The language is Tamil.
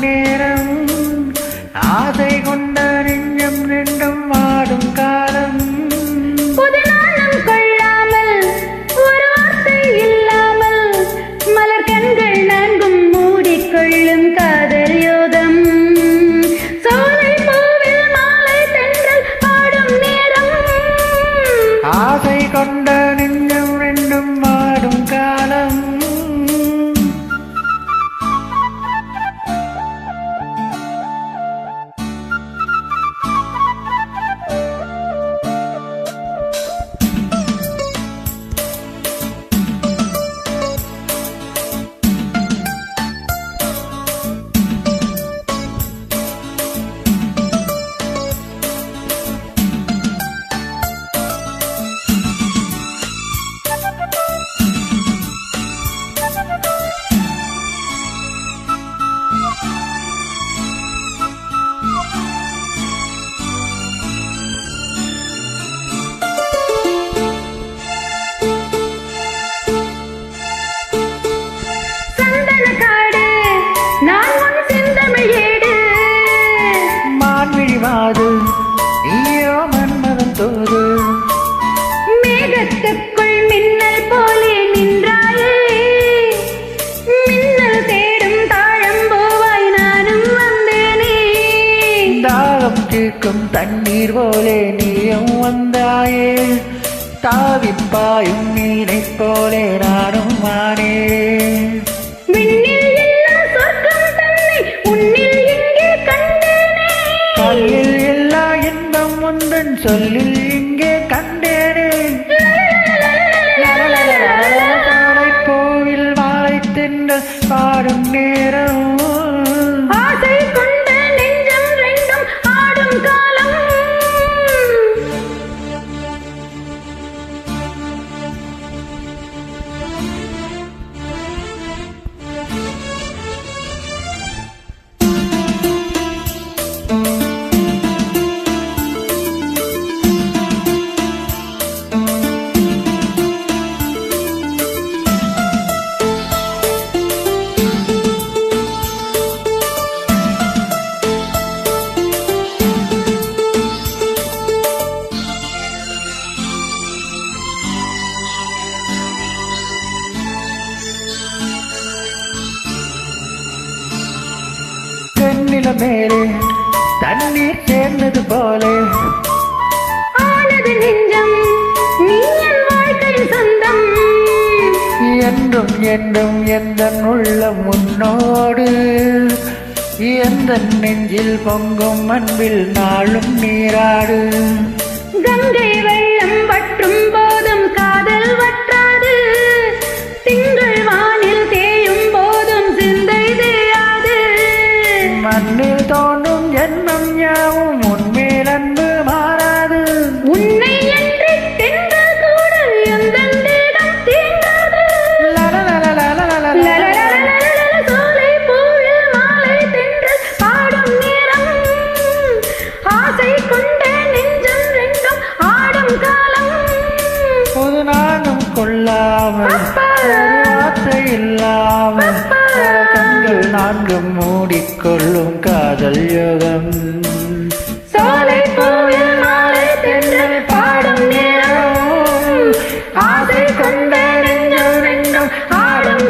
நேரம். ஆசை கொண்ட நெஞ்சம் ரெண்டும் இருக்கும் தண்ணீர் போலே நீயும் வந்தாயே. தாவிப்பாயும் நீனை போலே நானும் மானே கல்லில் எல்லா இன்பம் உந்தன் சொல்லில் இங்கே கண்டேனே. பாடும் நீ தென்னில மேலே தண்ணீர் சேர்ந்தது போலே. என்றும் என்றும் எந்த உள்ளம் முன்னோடு எந்த நெஞ்சில் பொங்கும் அன்பில் நாளும் நீராடு. கங்கை மண்ணில் தோன்றும் ஜென்மம் யாவும் உன்மேல் அன்பு மாறாது. உன்னை என்று தென்றல் நான்கும் மூடிக்கொள்ளும் காதல் யோகம். சாலை போயில் நாளை தென்று பாடும் நேரம். ஆசை கொண்ட நெஞ்சம் நெஞ்சம் ஆடும்